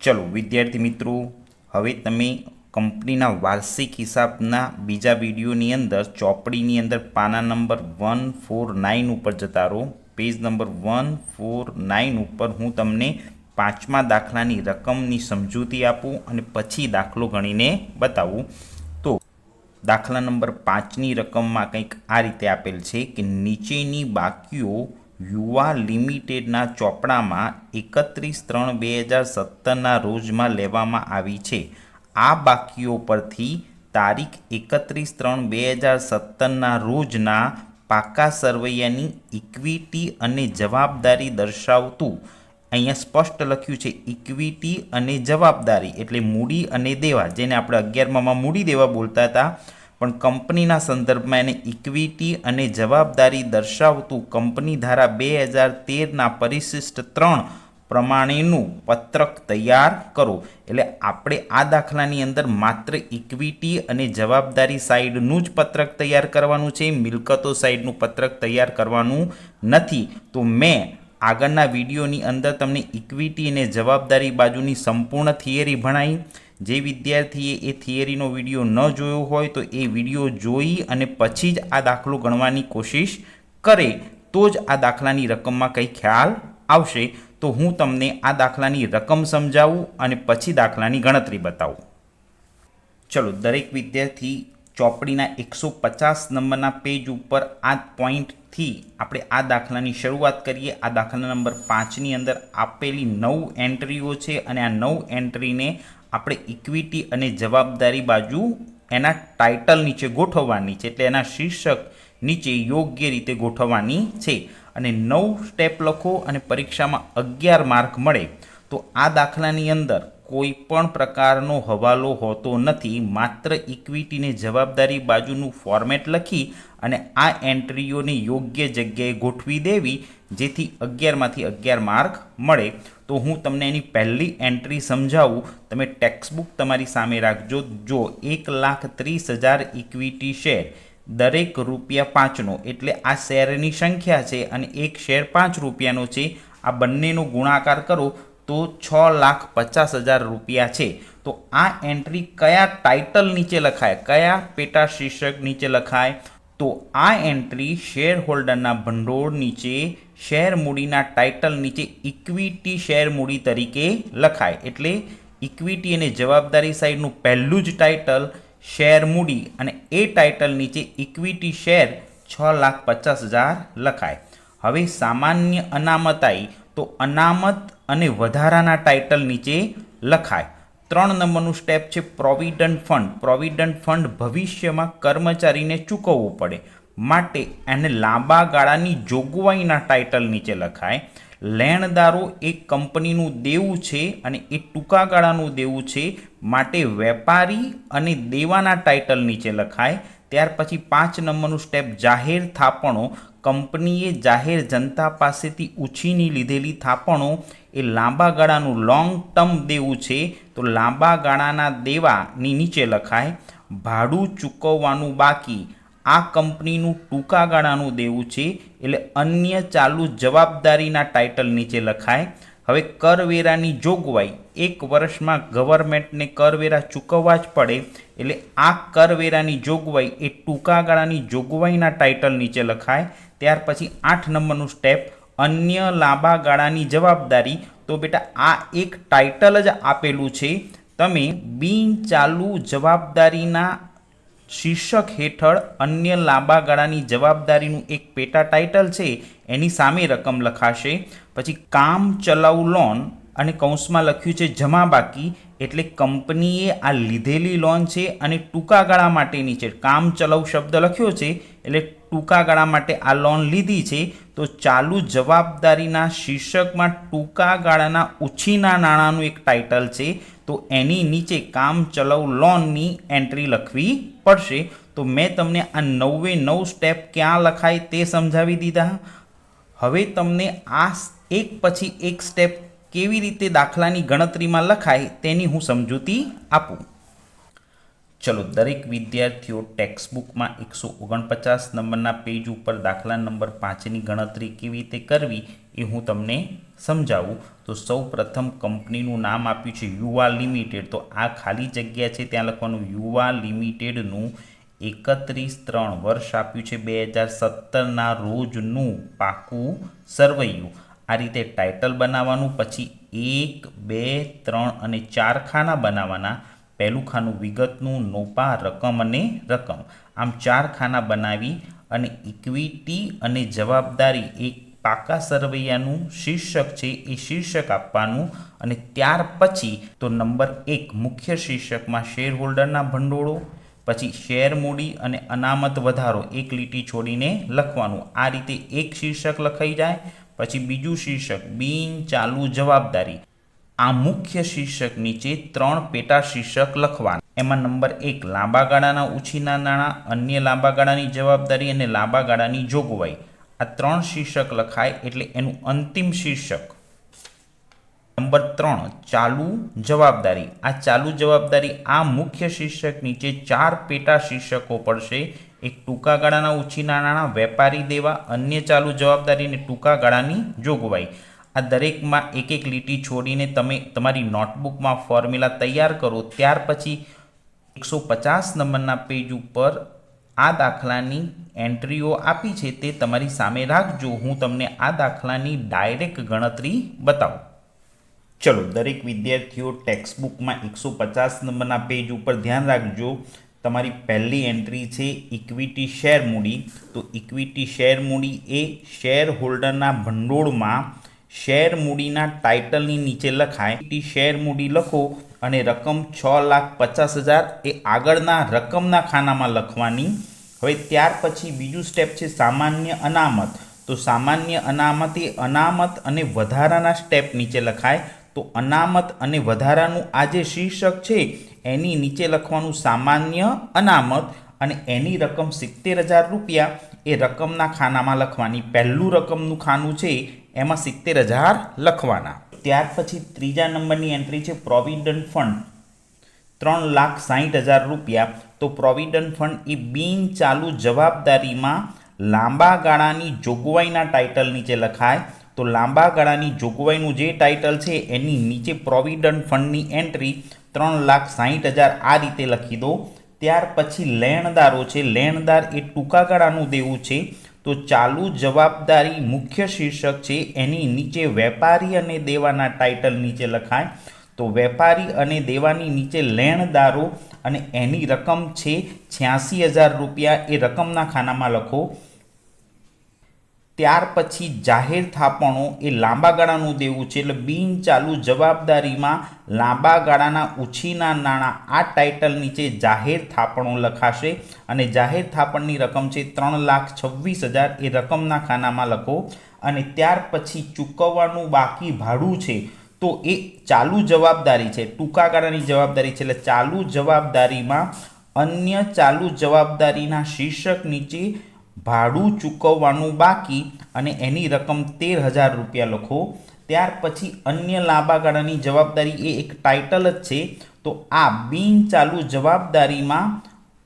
ચલો, વિદ્યાર્થી મિત્રો, હવે તમે કંપનીના વાર્ષિક હિસાબના બીજા વિડીયોની અંદર, ચોપડીની અંદર પાના નંબર વન ફોર નાઇન ઉપર જતા રહો. Page number one four nine ઉપર હું તમને પાંચમા દાખલાની રકમની સમજૂતી આપું અને પછી દાખલો ગણીને બતાવું. તો, દાખલા નંબર પાંચની રકમમાં કંઈક આ રીતે આપેલ છે કે નીચેની બાકીઓ યુવા લિમિટેડના ચોપડામાં એકત્રીસ ત્રણ બે હજાર સત્તરના રોજમાં લેવામાં આવી છે. આ બાકીઓ પરથી તારીખ એકત્રીસ ત્રણ બે હજાર સત્તરના રોજના પાકા સરવૈયાની ઇક્વિટી અને જવાબદારી દર્શાવતું. અહીંયા સ્પષ્ટ લખ્યું છે, ઇક્વિટી અને જવાબદારી એટલે મૂડી અને દેવા, જેને આપણે અગિયારમાં મૂડી દેવા બોલતા હતા. પણ કંપનીના સંદર્ભમાં એને ઇક્વિટી અને જવાબદારી દર્શાવતું કંપની ધારા બે હજાર તેરના પરિશિષ્ટ ત્રણ પ્રમાણેનું પત્રક તૈયાર કરો. એટલે આપણે આ દાખલાની અંદર માત્ર ઇક્વિટી અને જવાબદારી સાઈડનું જ પત્રક તૈયાર કરવાનું છે, મિલકતો સાઈડનું પત્રક તૈયાર કરવાનું નથી. તો મેં આગળના વિડીયોની અંદર તમને ઇક્વિટી અને જવાબદારી બાજુની સંપૂર્ણ થિયરી ભણાવી. જે વિદ્યાર્થીએ એ થિયરીનો વીડિયો ન જોયો હોય તો એ વીડિયો જોઈ અને પછી જ આ દાખલો ગણવાની કોશિશ કરે, તો જ આ દાખલાની રકમમાં કંઈ ખ્યાલ આવશે. તો હું તમને આ દાખલાની રકમ સમજાવું અને પછી દાખલાની ગણતરી બતાવું. ચલો, દરેક વિદ્યાર્થી ચોપડીના એકસો પચાસ નંબરના પેજ ઉપર આ પોઈન્ટથી આપણે આ દાખલાની શરૂઆત કરીએ. આ દાખલા નંબર પાંચની અંદર આપેલી નવ એન્ટ્રીઓ છે અને આ નવ એન્ટ્રીને આપણે ઇક્વિટી અને જવાબદારી બાજુ એના ટાઇટલ નીચે ગોઠવવાની છે, એટલે એના શીર્ષક નીચે યોગ્ય રીતે ગોઠવવાની છે. અને નવ સ્ટેપ લખો અને પરીક્ષામાં અગિયાર માર્ક મળે. તો આ દાખલાની અંદર કોઈ પણ પ્રકારનો હવાલો હોતો નથી. માત્ર ઇક્વિટીને જવાબદારી બાજુનું ફોર્મેટ લખી અને આ એન્ટ્રીઓને યોગ્ય જગ્યાએ ગોઠવી દેવી, જેથી અગિયારમાંથી અગિયાર માર્ક મળે. તો હું તમને એની પહેલી એન્ટ્રી સમજાવું. તમે ટેક્સ્ટબુક તમારી સામે રાખજો. જો એક લાખ ત્રીસ હજાર ઇક્વિટી શેર દરેક રૂપિયા પાંચનો, એટલે આ શેરની સંખ્યા છે અને એક શેર પાંચ રૂપિયાનો છે. આ બંનેનો ગુણાકાર કરો. તો છ લાખ પચાસ હજાર રૂપિયા છે. તો આ એન્ટ્રી કયા ટાઇટલ નીચે લખાય? કયા પેટા શીર્ષક નીચે લખાય? તો આ એન્ટ્રી શેર હોલ્ડરના ભંડોળ નીચે, શેર મૂડીના ટાઇટલ નીચે, ઇક્વિટી શેર મૂડી તરીકે લખાય. એટલે ઇક્વિટી અને જવાબદારી સાઈડનું પહેલું જ ટાઇટલ શેર મૂડી અને એ ટાઇટલ નીચે ઇક્વિટી શેર છ લાખ પચાસ હજાર લખાય. હવે સામાન્ય અનામત આવી તો અનામત અને વધારાના ટાઇટલ નીચે લખાય. ત્રણ નંબરનું સ્ટેપ છે પ્રોવિડન્ટ ફંડ પ્રોવિડન્ટ ફંડ ભવિષ્યમાં કર્મચારીને ચૂકવવું પડે. માટે એને લાંબા ગાળાની જોગવાઈના ટાઇટલ નીચે લખાય. લેણદારો એ કંપનીનું દેવું છે અને એ ટૂંકા ગાળાનું દેવું છે. માટે વેપારી અને દેવાના ટાઇટલ નીચે લખાય. ત્યાર પછી પાંચ નંબરનું સ્ટેપ જાહેર થાપણો. કંપનીએ જાહેર જનતા પાસેથી ઉછીની લીધેલી થાપણો એ લાંબા ગાળાનું લોંગ ટર્મ દેવું છે. તો લાંબા ગાળાના દેવાની નીચે લખાય, ભાડું ચૂકવવાનું બાકી. આ કંપનીનું ટૂંકા ગાળાનું દેવું છે. એટલે અન્ય ચાલુ જવાબદારીના ટાઇટલ નીચે લખાય. હવે કરવેરાની જોગવાઈ. એક વર્ષમાં ગવર્મેન્ટને કરવેરા ચૂકવવા જ પડે, એટલે આ કરવેરાની જોગવાઈ એ ટૂંકા ગાળાની જોગવાઈના ટાઇટલ નીચે લખાય. ત્યાર પછી આઠ નંબરનું સ્ટેપ, અન્ય લાંબા ગાળાની જવાબદારી. તો બેટા, આ એક ટાઇટલ જ આપેલું છે. તમે બિન ચાલુ જવાબદારીના શીર્ષક હેઠળ અન્ય લાંબા ગાળાની જવાબદારીનું એક પેટા ટાઇટલ છે, એની સામે રકમ લખાશે. પછી કામ ચલાઉ લોન અને કૌંસમાં લખ્યું છે, જમા બાકી. એટલે કંપનીએ આ લીધેલી લોન છે અને ટૂંકા ગાળા માટેની છે. કામ ચલાઉ શબ્દ લખ્યો છે, એટલે ટૂંકા ગાળા માટે આ લોન લીધી છે. તો ચાલુ જવાબદારીના શીર્ષકમાં ટૂંકા ગાળાના ઉછીના નાણાંનું એક ટાઇટલ છે. તો એની નીચે કામ ચલાઉ લોનની એન્ટ્રી લખવી પડશે. તો મેં તમને આ નવે નવ સ્ટેપ ક્યાં લખાય તે સમજાવી દીધા. હવે તમને આ એક પછી એક સ્ટેપ કેવી રીતે દાખલાની ગણતરીમાં લખાય તેની હું સમજૂતી આપું. ચલો, દરેક વિદ્યાર્થીઓ ટેક્સ્ટબુકમાં એકસો ઓગણપચાસ નંબરના પેજ ઉપર દાખલા નંબર પાંચની ગણતરી કેવી રીતે કરવી એ હું તમને સમજાવું. તો સૌ પ્રથમ કંપનીનું નામ આપ્યું છે યુવા લિમિટેડ. તો આ ખાલી જગ્યા છે, ત્યાં લખવાનું યુવા લિમિટેડનું એકત્રીસ ત્રણ વર્ષ આપ્યું છે, બે હજાર સત્તરના રોજનું પાકું સરવૈયું. આ રીતે ટાઇટલ બનાવવાનું, પછી એક, બે, ત્રણ અને ચાર ખાના બનાવવાના. પહેલું ખાનું વિગતનું, નોપા, રકમ અને રકમ. આમ ચાર ખાના બનાવી અને ઇક્વિટી અને જવાબદારી એક પાકા સરવૈયાનું શીર્ષક છે એ શીર્ષક આપવાનું. અને ત્યાર પછી તો નંબર એક મુખ્ય શીર્ષકમાં શેર હોલ્ડરના ભંડોળો, પછી શેર મૂડી અને અનામત વધારો, એક લીટી છોડીને લખવાનું. આ રીતે એક શીર્ષક લખાઈ જાય પછી બીજું શીર્ષક, બિન ચાલુ જવાબદારી. આ મુખ્ય શીર્ષક નીચે ત્રણ પેટા શીર્ષક લખવાના. એમાં નંબર એક, લાંબા ગાળાના ઉછીના નાણાં, અન્ય લાંબા ગાળાની જવાબદારી અને લાંબા ગાળાની જોગવાઈ. આ ત્રણ શીર્ષક લખાય એટલે એનું અંતિમ શીર્ષક. નંબર ત્રણ, ચાલુ જવાબદારી. આ ચાલુ જવાબદારી આ મુખ્ય શીર્ષક નીચે ચાર પેટા શીર્ષકો પડશે. એક ટૂંકા ગાળાના ઉછીના નાણાં વેપારી દેવા, અન્ય ચાલુ જવાબદારી અને ટૂંકા ગાળાની જોગવાઈ. આ દરેકમાં એક એક લીટી છોડીને તમે તમારી નોટબુકમાં ફોર્મ્યુલા તૈયાર કરો, ત્યાર પછી એકસો પચાસ નંબરના પેજ ઉપર આ દાખલાની એન્ટ્રીઓ આપી છે, તે તમારી સામે રાખજો. હું તમને આ દાખલાની ડાયરેક્ટ ગણતરી બતાવું. ચલો, દરેક વિદ્યાર્થીઓ ટેક્સ્ટબુકમાં એકસો પચાસ નંબરના પેજ ઉપર ધ્યાન રાખજો. તમારી પહેલી એન્ટ્રી છે ઇક્વિટી શેર મૂડી. તો ઇક્વિટી શેર મૂડી એ શેર હોલ્ડરના ભંડોળમાં શેર મૂડીના ટાઇટલની નીચે લખાય. ઇક્વિટી શેર મૂડી લખો અને રકમ છ લાખ પચાસ હજાર એ આગળના રકમના ખાનામાં લખવાની. હવે ત્યાર પછી બીજું સ્ટેપ છે સામાન્ય અનામત. તો સામાન્ય અનામત એ અનામત અને વધારાના સ્ટેપ નીચે લખાય. તો અનામત અને વધારાનું આ જે શીર્ષક છે એની નીચે લખવાનું સામાન્ય, અનામત અને એની રકમ સિત્તેર હજાર રૂપિયા. એ રકમના ખાનામાં લખવાની પહેલું રકમનું ખાનું છે, એમાં સિત્તેર હજાર લખવાના. ત્યાર પછી ત્રીજા નંબરની એન્ટ્રી છે પ્રોવિડન્ટ ફંડ. ત્રણ લાખ સાહીઠ હજાર રૂપિયા. તો પ્રોવિડન્ટ ફંડ એ બિન ચાલુ જવાબદારીમાં લાંબા ગાળાની જોગવાઈના ટાઇટલ નીચે લખાય. તો લાંબા ગાળાની જોગવાઈનું જે ટાઇટલ છે, એની નીચે પ્રોવિડન્ટ ફંડની એન્ટ્રી. ત્રણ લાખ સાહીઠ હજાર આ રીતે લખી દો. ત્યાર પછી લેણદારો છે, લેણદાર એ ટૂંકા ગાળાનું દેવું છે. તો ચાલુ જવાબદારી મુખ્ય શીર્ષક છે, એની નીચે વેપારી અને દેવાના ટાઇટલ નીચે લખાય. તો વેપારી અને દેવાની નીચે લેણદારો અને એની રકમ છે છ્યાસી હજાર રૂપિયા, એ રકમના ખાનામાં લખો. ત્યાર પછી જાહેર થાપણો એ લાંબા ગાળાનું દેવું છે એટલે બિન ચાલુ જવાબદારીમાં લાંબા ગાળાના ઉછીના નાણાં આ ટાઇટલ નીચે જાહેર થાપણો લખાશે અને જાહેર થાપણની રકમ છે ત્રણ લાખ છવ્વીસ હજાર એ રકમના ખાનામાં લખો. અને ત્યાર પછી ચૂકવવાનું બાકી ભાડું છે તો એ ચાલુ જવાબદારી છે. ટૂંકા ગાળાની જવાબદારી છે એટલે ચાલુ જવાબદારીમાં અન્ય ચાલુ જવાબદારીના શીર્ષક નીચે ભાડું ચૂકવવાનું બાકી અને એની રકમ તેર હજાર રૂપિયા લખો. ત્યાર પછી અન્ય લાંબા ગાળાની જવાબદારી એ એક ટાઇટલ જ છે. તો આ બિન ચાલુ જવાબદારીમાં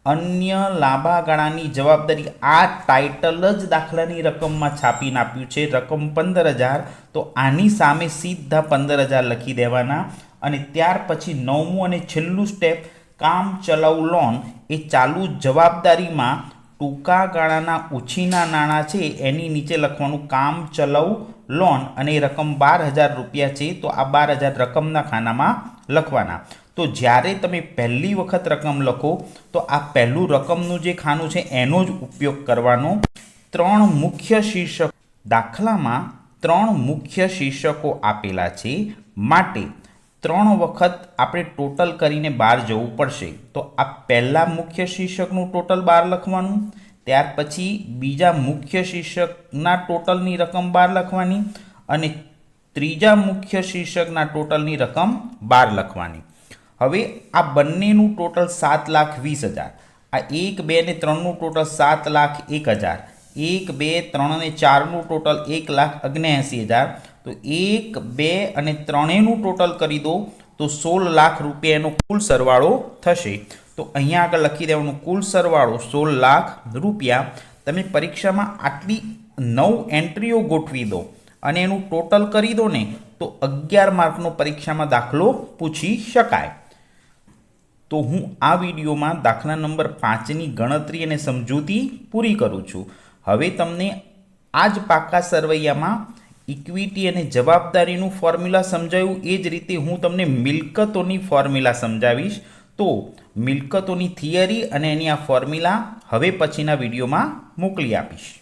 અન્ય લાંબા ગાળાની જવાબદારી આ ટાઇટલ જ દાખલાની રકમમાં છાપીને આપ્યું છે. રકમ પંદર હજાર. તો આની સામે સીધા પંદર હજાર લખી દેવાના. અને ત્યાર પછી નવમું અને છેલ્લું સ્ટેપ કામ ચલાઉ લોન એ ચાલુ જવાબદારીમાં ટૂંકા ગાળાના ઉછીના નાણાં છે, એની નીચે લખવાનું કામ ચલાઉ લોન અને એ રકમ બાર હજાર રૂપિયા છે, તો આ બાર હજાર રકમના ખાનામાં લખવાના. તો જ્યારે તમે પહેલી વખત રકમ લખો, તો આ પહેલું રકમનું જે ખાનું છે, એનો જ ઉપયોગ કરવાનો ત્રણ મુખ્ય શીર્ષક. દાખલામાં ત્રણ મુખ્ય શીર્ષકો આપેલા છે, માટે ત્રણ વખત આપણે ટોટલ કરીને બહાર જવું પડશે. તો આ પહેલાં મુખ્ય શીર્ષકનું ટોટલ બહાર લખવાનું, ત્યાર પછી બીજા મુખ્ય શીર્ષકના ટોટલની રકમ બાર લખવાની અને ત્રીજા મુખ્ય શીર્ષકના ટોટલની રકમ બહાર લખવાની. હવે આ બંનેનું ટોટલ સાત લાખ વીસ હજાર, આ એક, બે ને ત્રણનું ટોટલ સાત લાખ એક હજાર, એક, બે, ત્રણ અને ચારનું ટોટલ એક લાખ અગ્નેએંસી હજાર તો એક, બે અને ત્રણેયનું ટોટલ કરી દો, તો સોળ લાખ રૂપિયાનો કુલ સરવાળો થશે. તો અહીંયા આગળ લખી દેવાનું, કુલ સરવાળો સોળ લાખ રૂપિયા. તમે પરીક્ષામાં આટલી નવ એન્ટ્રીઓ ગોઠવી દો અને એનું ટોટલ કરી દો ને, તો અગિયાર માર્કનો પરીક્ષામાં દાખલો પૂછી શકાય. તો હું આ વિડીયોમાં દાખલા નંબર પાંચની ગણતરી અને સમજૂતી પૂરી કરું છું. હવે તમને આ જ પાકા સરવૈયામાં ઇક્વિટી અને જવાબદારીનું ફોર્મ્યુલા સમજાયું, એ જ રીતે હું તમને મિલકતોની ફોર્મ્યુલા સમજાવીશ. તો, મિલકતોની થિયરી અને એની આ ફોર્મ્યુલા હવે પછીના વિડીયોમાં મોકલી આપીશ.